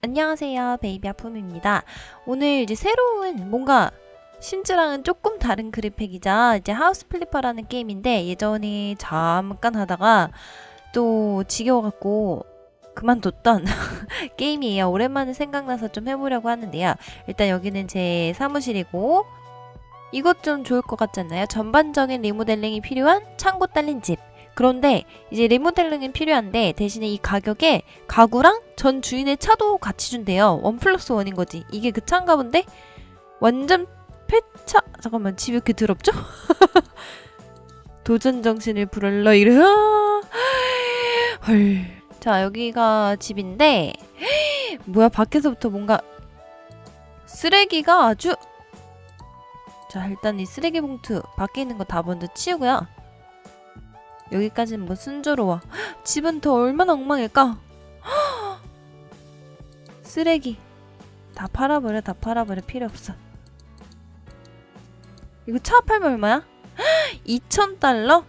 안녕하세요. 베이비 아품입니다. 오늘 이제 새로운 뭔가 신즈랑은 조금 다른 그래픽이자 이제 하우스 플리퍼라는 게임인데 예전에 잠깐 하다가 또 지겨워갖고 그만뒀던 게임이에요. 오랜만에 생각나서 좀 해보려고 하는데요. 일단 여기는 제 사무실이고 이것 좀 좋을 것 같지 않나요? 전반적인 리모델링이 필요한 창고 딸린 집. 그런데 이제 리모델링은 필요한데 대신에 이 가격에 가구랑 전 주인의 차도 같이 준대요. 원 플러스 원인 거지. 이게 그 차인가 본데? 완전 폐차. 잠깐만 집 이렇게 더럽죠? 도전 정신을 불러일러 이래. 헐. 자 여기가 집인데 뭐야 밖에서부터 뭔가 쓰레기가 아주 자 일단 이 쓰레기 봉투 밖에 있는 거 다 먼저 치우고요. 여기까지는 뭐 순조로워. 집은 더 얼마나 엉망일까? 쓰레기 다 팔아버려 다 팔아버려 필요 없어. 이거 차 팔면 얼마야? 2,000달러?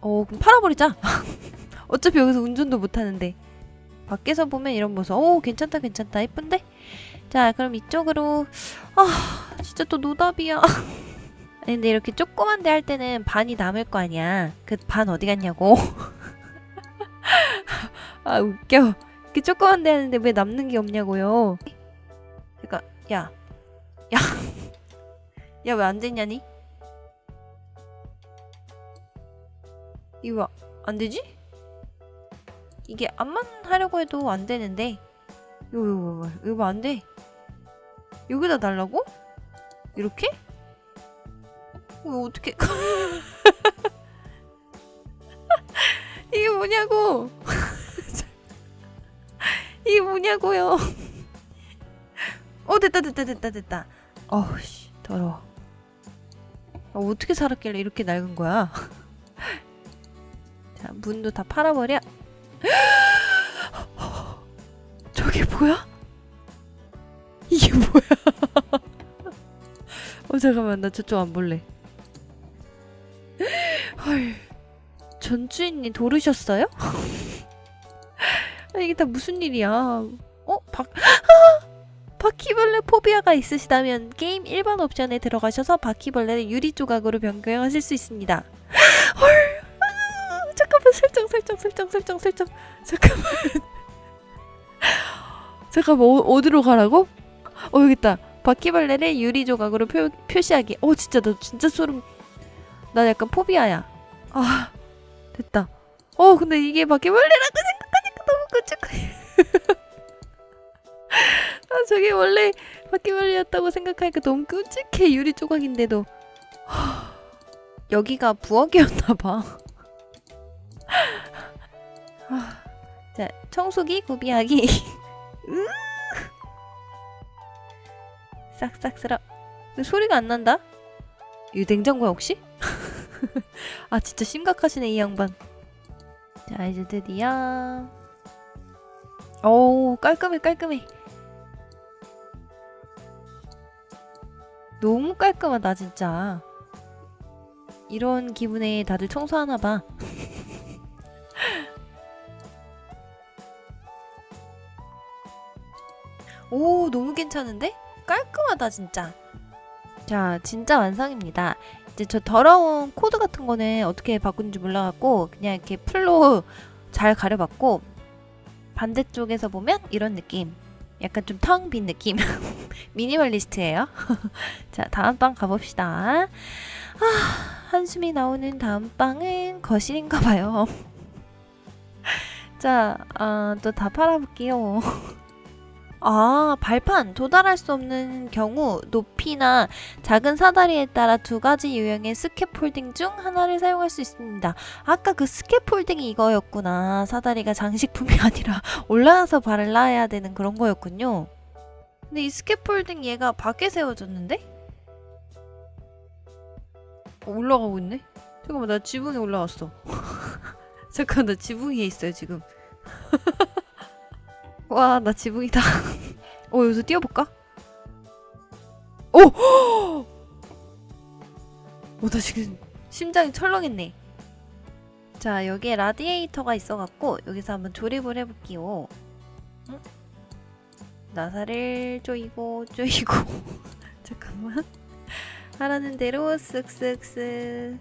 어 그럼 팔아버리자. 어차피 여기서 운전도 못하는데. 밖에서 보면 이런 모습. 오 괜찮다 괜찮다 예쁜데? 자 그럼 이쪽으로 아 진짜 또 노답이야. 근데 이렇게 조그만 데 할 때는 반이 남을 거 아니야. 그 반 어디 갔냐고. 아 웃겨. 이렇게 조그만 데 하는데 왜 남는 게 없냐고요. 그러니까 야. 야. 야 왜 안 됐냐니? 이거 왜안 되지? 이게 암만 하려고 해도 안 되는데. 이거 이거 이거 안 돼. 여기다 달라고? 이렇게? 이거 어떻게 이게 뭐냐고. 이게 뭐냐고요. 어 됐다 됐다 됐다 됐다. 어우씨 더러워. 어, 어떻게 살았길래 이렇게 낡은 거야? 자 문도 다 팔아버려. 저게 뭐야? 이게 뭐야? 어 잠깐만 나 저쪽 안 볼래 헐. 전 주인님 도르셨어요? 아, 이게 다 무슨 일이야? 어? 바... 바퀴벌레 포비아가 있으시다면 게임 일반 옵션에 들어가셔서 바퀴벌레를 유리 조각으로 변경하실 수 있습니다. 헐. 아, 잠깐만 설정 설정 설정 설정 설정 잠깐만 잠깐만 어, 어디로 가라고? 어 여기 있다. 바퀴벌레를 유리 조각으로 표, 표시하기. 어 진짜 너 진짜 소름. 나 약간 포비아야. 아 됐다. 어 근데 이게 바퀴벌레라고 생각하니까 너무 끔찍해. 아 저게 원래 바퀴벌레였다고 생각하니까 너무 끔찍해 유리 조각인데도. 하, 여기가 부엌이었나 봐. 아, 자 청소기 구비하기. 으 싹싹 쓸어. 소리가 안 난다. 이 냉장고야 혹시? 아 진짜 심각하시네 이 양반. 자 이제 드디어. 오 깔끔해 깔끔해. 너무 깔끔하다 진짜. 이런 기분에 다들 청소하나 봐. 오 너무 괜찮은데? 깔끔하다 진짜. 자 진짜 완성입니다. 이제 저 더러운 코드 같은 거는 어떻게 바꾸는지 몰라갖고 그냥 이렇게 풀로 잘 가려봤고 반대쪽에서 보면 이런 느낌. 약간 좀 텅 빈 느낌. 미니멀리스트예요. 자 다음 방 가봅시다. 아, 한숨이 나오는 다음 방은 거실인가 봐요. 자또 다 팔아볼게요 아, 발판 도달할 수 없는 경우 높이나 작은 사다리에 따라 두 가지 유형의 스캐폴딩 중 하나를 사용할 수 있습니다. 아까 그 스캐폴딩이 이거였구나. 사다리가 장식품이 아니라 올라와서 발라야 되는 그런 거였군요. 근데 이 스캐폴딩 얘가 밖에 세워졌는데? 어, 올라가고 있네? 잠깐만 나 지붕에 올라왔어. 잠깐 나 지붕 위에 있어요 지금. 와, 나 지붕이다. 어, 여기서 뛰어볼까? 오! 어, 나 지금 심장이 철렁했네. 자, 여기에 라디에이터가 있어갖고 여기서 한번 조립을 해볼게요. 응? 나사를 쪼이고 쪼이고 잠깐만 하라는 대로 쓱쓱쓱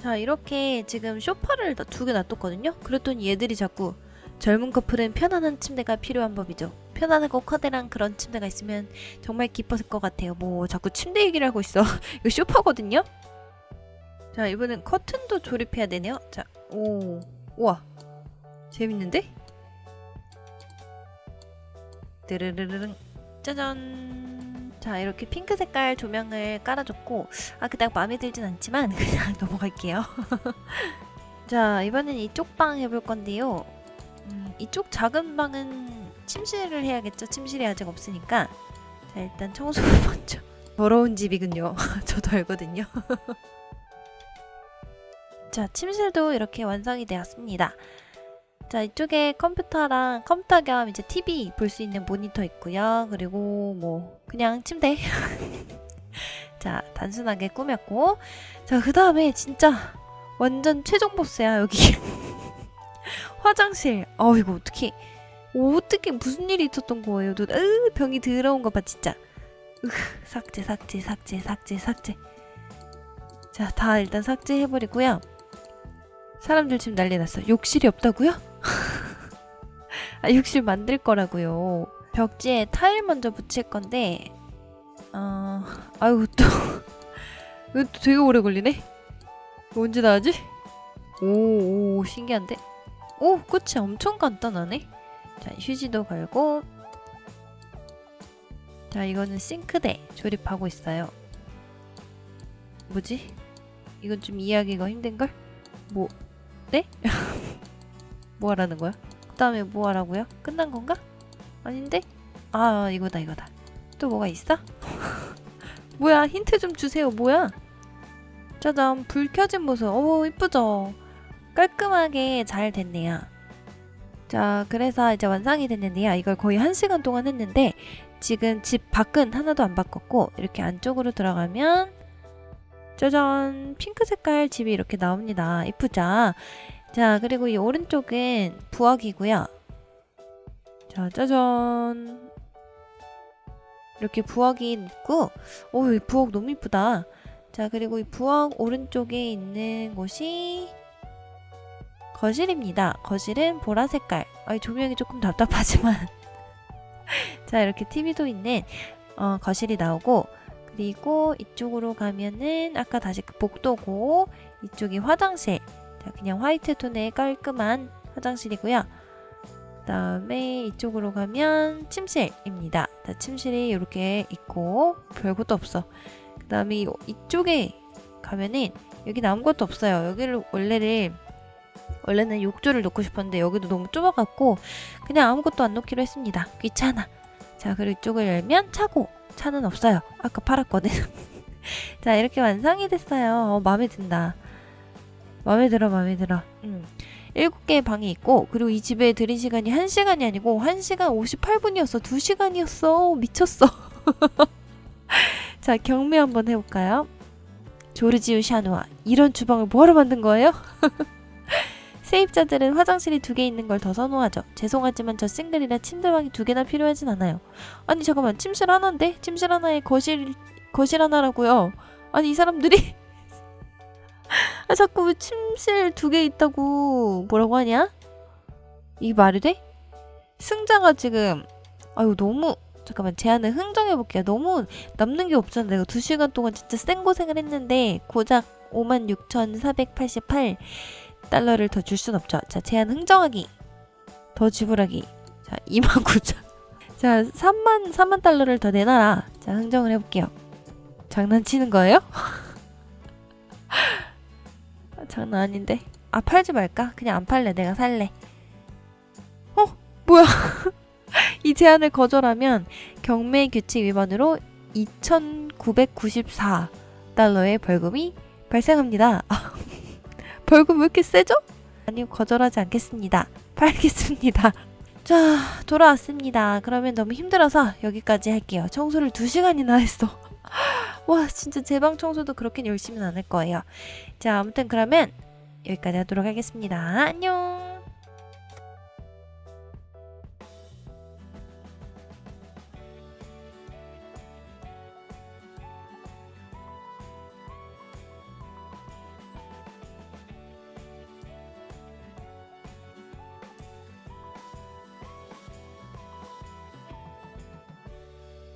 자 이렇게 지금 쇼파를 두 개 놔뒀거든요 그랬더니 얘들이 자꾸 젊은 커플은 편안한 침대가 필요한 법이죠. 편안하고 커다란 그런 침대가 있으면 정말 기뻤을 것 같아요. 뭐 자꾸 침대 얘기를 하고 있어. 이거 쇼파거든요? 자 이번엔 커튼도 조립해야 되네요. 자 오 우와. 재밌는데? 드르르르릉. 짜잔. 자 이렇게 핑크 색깔 조명을 깔아줬고 아 그닥 마음에 들진 않지만 그냥 넘어갈게요. 자 이번엔 이쪽 방 해볼 건데요 음, 이쪽 작은 방은 침실을 해야겠죠? 침실이 아직 없으니까. 자 일단 청소를 먼저. 더러운 집이군요. 저도 알거든요. 자 침실도 이렇게 완성이 되었습니다. 자 이쪽에 컴퓨터랑 컴퓨터 겸 이제 TV 볼 수 있는 모니터 있고요. 그리고 뭐 그냥 침대. 자 단순하게 꾸몄고. 자 그 다음에 진짜 완전 최종 보스야 여기 화장실. 어 이거 어떻게 어떻게 무슨 일이 있었던 거예요? 너 으, 병이 더러운 거 봐 진짜. 으, 삭제 삭제 삭제 삭제 삭제. 자 다 일단 삭제해버리고요. 사람들 지금 난리 났어. 욕실이 없다고요? 아, 욕실 만들 거라고요. 벽지에 타일 먼저 붙일 건데, 어, 아유 또 이거 또 되게 오래 걸리네. 언제 나가지? 오, 오 신기한데? 오 끝이 엄청 간단하네. 자 휴지도 갈고, 자 이거는 싱크대 조립하고 있어요. 뭐지? 이건 좀 이해하기가 힘든걸? 뭐, 네? 뭐 하라는 거야? 그 다음에 뭐 하라고요? 끝난 건가? 아닌데? 아 이거다 이거다 또 뭐가 있어? 뭐야 힌트 좀 주세요 뭐야? 짜잔 불 켜진 모습 오 이쁘죠? 깔끔하게 잘 됐네요 자 그래서 이제 완성이 됐는데요 이걸 거의 한 시간 동안 했는데 지금 집 밖은 하나도 안 바꿨고 이렇게 안쪽으로 들어가면 짜잔 핑크 색깔 집이 이렇게 나옵니다 이쁘죠? 자, 그리고 이 오른쪽은 부엌이고요. 자, 짜잔. 이렇게 부엌이 있고, 오, 이 부엌 너무 이쁘다. 자, 그리고 이 부엌 오른쪽에 있는 곳이 거실입니다. 거실은 보라 색깔. 아, 이 조명이 조금 답답하지만. 자, 이렇게 TV도 있는 어, 거실이 나오고, 그리고 이쪽으로 가면은 아까 다시 그 복도고, 이쪽이 화장실. 자, 그냥 화이트 톤의 깔끔한 화장실이고요. 그다음에 이쪽으로 가면 침실입니다. 자, 침실이 이렇게 있고 별것도 없어. 그 다음에 이- 이쪽에 가면은 여기 아무것도 없어요. 여기를 원래를 원래는 욕조를 놓고 싶었는데 여기도 너무 좁아갖고 그냥 아무것도 안 놓기로 했습니다. 귀찮아. 자 그리고 이쪽을 열면 차고 차는 없어요. 아까 팔았거든. 자 이렇게 완성이 됐어요. 어, 마음에 든다. 마음에 들어 마음에 들어 음. 7개의 방이 있고 그리고 이 집에 들인 시간이 1시간이 아니고 1시간 58분이었어 2시간이었어 미쳤어 자 경매 한번 해볼까요 조르지우 샤누아 이런 주방을 뭐하러 만든 거예요? 세입자들은 화장실이 두 개 있는 걸 더 선호하죠 죄송하지만 저 싱글이라 침대방이 두 개나 필요하진 않아요 아니 잠깐만 침실 하나인데? 침실 하나에 거실 거실 하나라고요 아니 이 사람들이 아 자꾸 왜 침실 두 개 있다고 뭐라고 하냐? 이 말이 돼? 승자가 지금 아유 너무 잠깐만 제안을 흥정해 볼게요. 너무 남는 게 없잖아. 내가 두 시간 동안 진짜 센 고생을 했는데 고작 56,488 달러를 더 줄 순 없죠. 자 제안 흥정하기 더 지불하기 자 29,000자 3만 3만 달러를 더 내놔라. 자 흥정을 해볼게요. 장난치는 거예요? 아, 장난 아닌데. 아 팔지 말까? 그냥 안 팔래. 내가 살래. 어? 뭐야? 이 제안을 거절하면 경매 규칙 위반으로 2,994 달러의 벌금이 발생합니다. 벌금 왜 이렇게 세죠? 아니요, 거절하지 않겠습니다. 팔겠습니다. 자, 돌아왔습니다. 그러면 너무 힘들어서 여기까지 할게요. 청소를 2시간이나 했어. 와, 진짜 제 방 청소도 그렇게 열심히는 안 할 거예요. 자, 아무튼 그러면 여기까지 하도록 하겠습니다. 안녕!